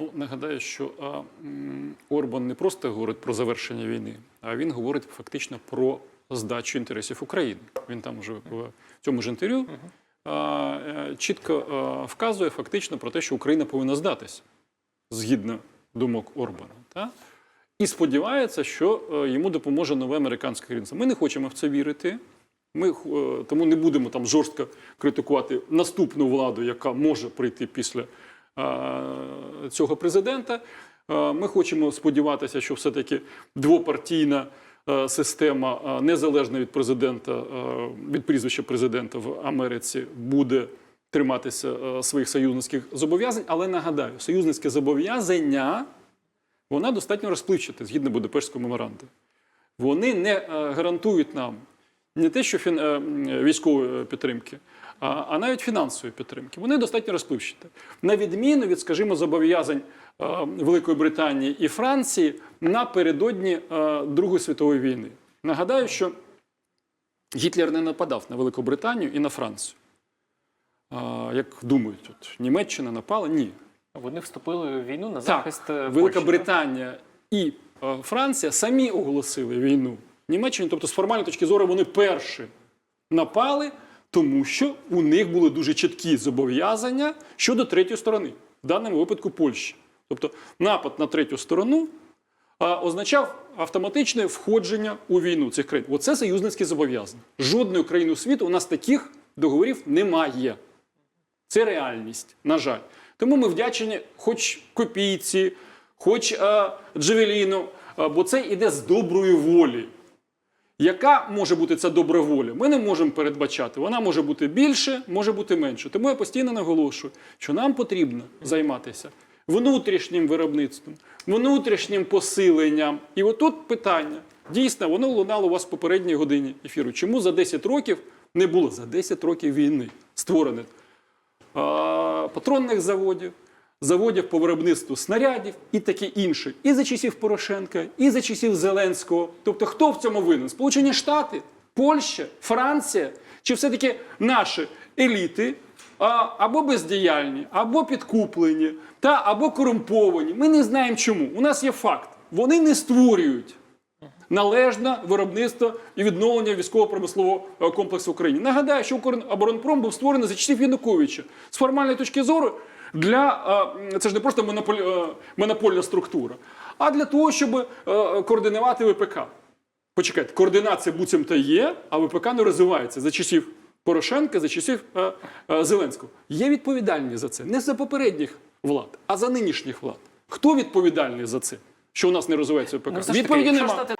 Ну, нагадаю, що а, м, Орбан не просто говорить про завершення війни, а він говорить фактично про здачу інтересів України. Він там уже в цьому ж інтерв'ю а, е, чітко а, вказує фактично про те, що Україна повинна здатися згідно думок Орбана. Та? І сподівається, що е, йому допоможе нове американське керівництво. Ми не хочемо в це вірити. Ми е, тому не будемо там жорстко критикувати наступну владу, яка може прийти після цього президента. Е, Ми хочемо сподіватися, що все-таки двопартійна е, система, е, незалежна від президента, е, від прізвища президента в Америці, буде триматися е, своїх союзницьких зобов'язань. Але нагадаю, союзницьке зобов'язання вона достатньо розпливчата згідно Будапештського меморандуму. Вони не е, гарантують нам не те, що фін, е, військової підтримки, а, а навіть фінансової підтримки. Вони достатньо розпливчаті. На відміну від, скажімо, зобов'язань е, Великої Британії і Франції напередодні е, Другої світової війни. Нагадаю, що Гітлер не нападав на Велику Британію і на Францію. Як думають, от Німеччина напала? Ні. Вони вступили в війну на захист е, Велика Британія і е, Франція самі оголосили війну Німеччині. Тобто, з формальної точки зору, вони перші напали, тому що у них були дуже чіткі зобов'язання щодо третьої сторони, в даному випадку Польщі. Тобто, напад на третю сторону а, означав автоматичне входження у війну цих країн. Оце союзницькі зобов'язання. Жодної країни світу у нас таких договорів немає. Це реальність, на жаль. Тому ми вдячні хоч копійці, хоч е, Джевеліну, е, бо це йде з доброї волі. Яка може бути ця добра воля? Ми не можемо передбачати. Вона може бути більше, може бути менше. Тому я постійно наголошую, що нам потрібно займатися внутрішнім виробництвом, внутрішнім посиленням. І отут питання. Дійсно, воно лунало у вас в попередній годині ефіру. Чому за 10 років не було за 10 років війни створених а, патронних заводів, заводів по виробництву снарядів і таке інше. І за часів Порошенка, і за часів Зеленського. Тобто, хто в цьому винен? Сполучені Штати, Польща, Франція, чи все-таки наші еліти або бездіяльні, або підкуплені, та або корумповані. Ми не знаємо чому. У нас є факт. Вони не створюють належне виробництво і відновлення військово-промислового е, комплексу в Україні. Нагадаю, що Укроборонпром був створений за часів Януковича. З формальної точки зору, для е, це ж не просто е, монопольна структура, а для того, щоб координувати ВПК. Почекайте, координація буцімто є, а ВПК не розвивається за часів Порошенка, за часів Зеленського. Є відповідальні за це не за попередніх влад, а за нинішніх влад. Хто відповідальний за це? Що у нас не розвивається ВПК? Ну, Відповіді немає.